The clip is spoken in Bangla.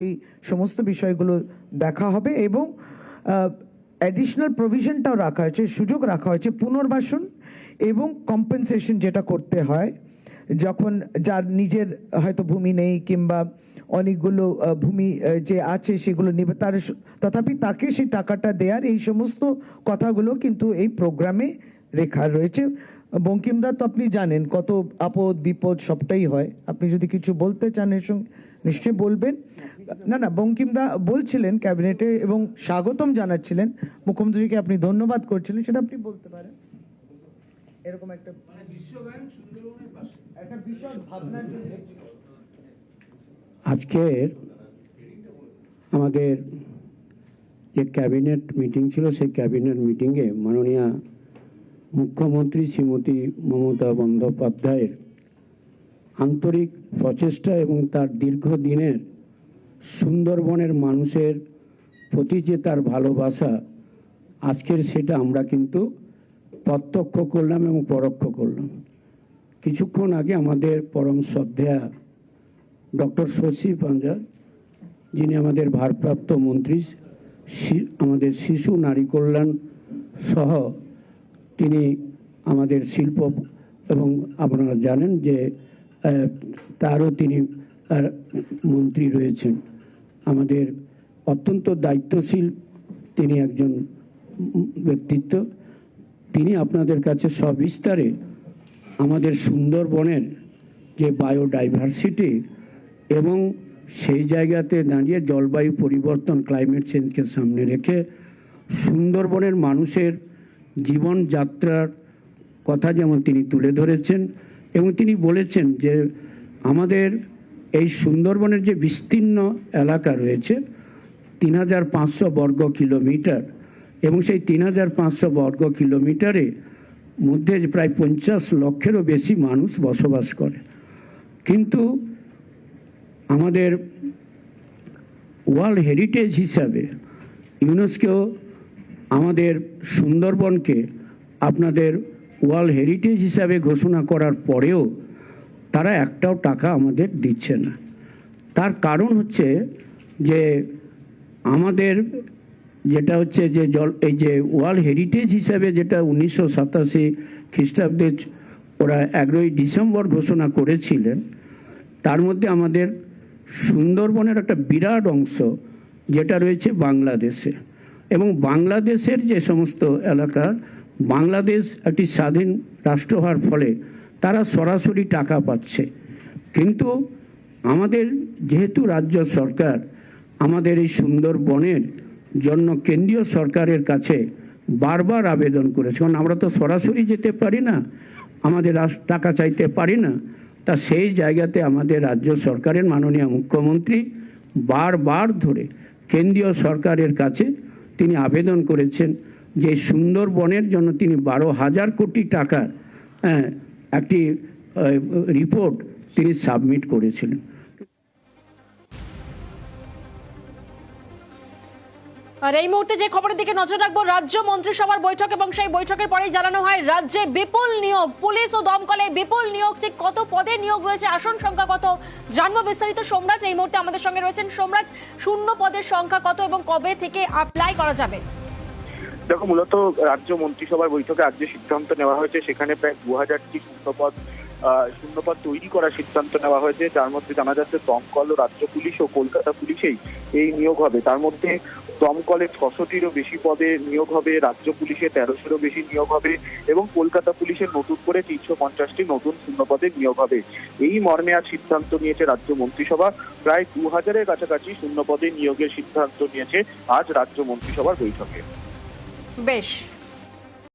এই সমস্ত বিষয়গুলো দেখা হবে এবং অ্যাডিশনাল প্রভিশনটাও রাখা হয়েছে, সুযোগ রাখা হয়েছে, পুনর্বাসন এবং কম্পেনসেশন যেটা করতে হয়, যখন যার নিজের হয়তো ভূমি নেই কিংবা অনেকগুলো ভূমি যে আছে সেগুলো নেবে, তার তথাপি তাকে সেই টাকাটা দেওয়ার এই সমস্ত কথাগুলো কিন্তু এই প্রোগ্রামে রেখা রয়েছে। বঙ্কিমদা, তো আপনি জানেন কত আপদ বিপদ সবটাই হয়। আপনি যদি কিছু বলতে চান এর সঙ্গে, নিশ্চয়ই বলবেন। না না বঙ্কিমদা বলছিলেন ক্যাবিনেটে এবং স্বাগতম জানাচ্ছিলেন। মুখ্যমন্ত্রীকে আপনি ধন্যবাদ করছিলেন সেটা আপনি বলতে পারেন। এরকম একটা ভাবনার আজকের আমাদের যে ক্যাবিনেট মিটিং ছিল সেই ক্যাবিনেট মিটিংয়ে মাননীয় মুখ্যমন্ত্রী শ্রীমতী মমতা বন্দ্যোপাধ্যায়ের আন্তরিক প্রচেষ্টা এবং তার দীর্ঘদিনের সুন্দরবনের মানুষের প্রতি যে তার ভালোবাসা, আজকের সেটা আমরা কিন্তু প্রত্যক্ষ করলাম এবং পরোক্ষ করলাম। কিছুক্ষণ আগে আমাদের পরম শ্রদ্ধেয়া ডক্টর শশী পাঞ্জা, যিনি আমাদের ভারপ্রাপ্ত মন্ত্রী আমাদের শিশু নারী কল্যাণ সহ তিনি আমাদের শিল্প এবং আপনারা জানেন যে তারও তিনি আহ, মন্ত্রী রয়েছেন। আমাদের অত্যন্ত দায়িত্বশীল তিনি একজন ব্যক্তিত্ব। তিনি আপনাদের কাছে সবিস্তারে আমাদের সুন্দরবনের যে বায়োডাইভার্সিটি এবং সেই জায়গাতে দাঁড়িয়ে জলবায়ু পরিবর্তন ক্লাইমেট চেঞ্জকে সামনে রেখে সুন্দরবনের মানুষের জীবনযাত্রার কথা যেমন তিনি তুলে ধরেছেন এবং তিনি বলেছেন যে আমাদের এই সুন্দরবনের যে বিস্তীর্ণ এলাকা রয়েছে, তিন হাজার পাঁচশো বর্গ কিলোমিটার, এবং সেই তিন হাজার পাঁচশো বর্গ কিলোমিটারে মধ্যে প্রায় পঞ্চাশ লক্ষেরও বেশি মানুষ বসবাস করে। কিন্তু আমাদের ওয়ার্ল্ড হেরিটেজ হিসাবে ইউনেস্কো আমাদের সুন্দরবনকে আপনাদের ওয়ার্ল্ড হেরিটেজ হিসাবে ঘোষণা করার পরেও তারা একটাও টাকা আমাদের দিচ্ছে না। তার কারণ হচ্ছে যে আমাদের যেটা হচ্ছে যে জল, এই যে ওয়ার্ল্ড হেরিটেজ হিসাবে যেটা উনিশশো সাতাশি খ্রিস্টাব্দে ওরা এগারোই ডিসেম্বর ঘোষণা করেছিলেন, তার মধ্যে আমাদের সুন্দরবনের একটা বিরাট অংশ যেটা রয়েছে বাংলাদেশে। এবং বাংলাদেশের যে সমস্ত এলাকা, বাংলাদেশ একটি স্বাধীন রাষ্ট্র হওয়ার ফলে তারা সরাসরি টাকা পাচ্ছে। কিন্তু আমাদের যেহেতু রাজ্য সরকার আমাদের এই সুন্দরবনের জন্য কেন্দ্রীয় সরকারের কাছে বারবার আবেদন করেছে। কারণ আমরা তো সরাসরি যেতে পারি না আমাদের টাকা চাইতে পারি না। তা সেই জায়গাতে আমাদের রাজ্য সরকারের মাননীয় মুখ্যমন্ত্রী বারবার ধরে কেন্দ্রীয় সরকারের কাছে তিনি আবেদন করেছেন যে সুন্দরবনের জন্য তিনি বারো হাজার কোটি টাকা হ্যাঁ, একটি রিপোর্ট তিনি সাবমিট করেছিলেন। আর এই মুহূর্তে যে খবরের দিকে নজর রাখব, রাজ্য মন্ত্রিসভার বৈঠক এবং সেই বৈঠকের পরেই জানানো হয়, রাজ্যে বিপুল নিয়োগ, পুলিশ ও দমকলে বিপুল নিয়োগ যে কত পদে নিয়োগ রয়েছে, আসন সংখ্যা কত, জানব বিস্তারিত। সোমরাজ এই মুহূর্তে আমাদের সঙ্গে রয়েছেন সোমরাজ, শূন্য পদের সংখ্যা কত এবং কবে থেকে অ্যাপ্লাই করা যাবে? দেখো, মূলত রাজ্য মন্ত্রিসভার বৈঠকে আজ যে সিদ্ধান্ত নেওয়া হয়েছে, সেখানে প্রায় দু হাজারটি শূন্যপদ শূন্যপদ তৈরি করার সিদ্ধান্ত নেওয়া হয়েছে। যার মধ্যে জানা যাচ্ছে দমকল ও রাজ্য পুলিশ ও কলকাতা পুলিশেই এই নিয়োগ হবে। তার মধ্যে দমকলে ছশোটিরও বেশি পদে নিয়োগ হবে, রাজ্য পুলিশে তেরোশোরও বেশি নিয়োগ হবে এবং কলকাতা পুলিশের নতুন করে তিনশো পঞ্চাশটি নতুন শূন্যপদে নিয়োগ হবে। এই মর্মে আজ সিদ্ধান্ত নিয়েছে রাজ্য মন্ত্রিসভা। প্রায় দু হাজারের কাছাকাছি শূন্যপদে নিয়োগের সিদ্ধান্ত নিয়েছে আজ রাজ্য মন্ত্রিসভার বৈঠকে। বেশ